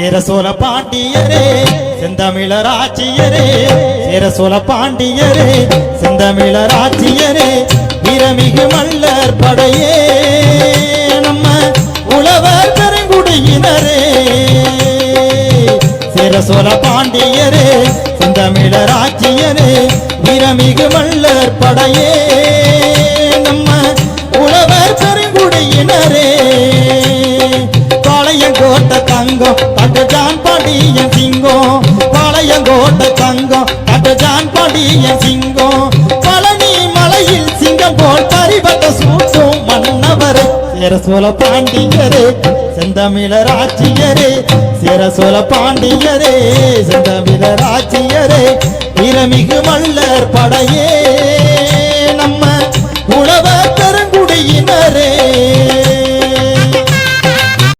சேர சோழ பாண்டியரே செந்தமிழர் ஆட்சியரே. சேர சோழ பாண்டியரே செந்தமிழர் ஆட்சியரே. வீரமிகு மல்லர் படையே. நம்ம உழவர் பெருங்குடியினரே. சேர சோழ பாண்டியரே செந்தமிழர் ஆட்சியரே. வீரமிகு மல்லர் படையே. நம்ம உழவர் பெருங்குடியினரே. பாளையங்கோட்ட தங்கம் பட்டு ஜான் பாண்டியன் சிங்கம். பாளையங்கோட்ட தங்கம் பட்டு ஜான் பாண்டியன் சிங்கம். பழனி மலையில் சிங்கம் போல் பரிபட்ட சூட்டும் மன்னவரே. சேர பாண்டியரே செந்தமிழர் ஆட்சியரே. சேர பாண்டியரே செந்தமிழர் ஆட்சியரே. வீரமிகு மல்லர் படையே.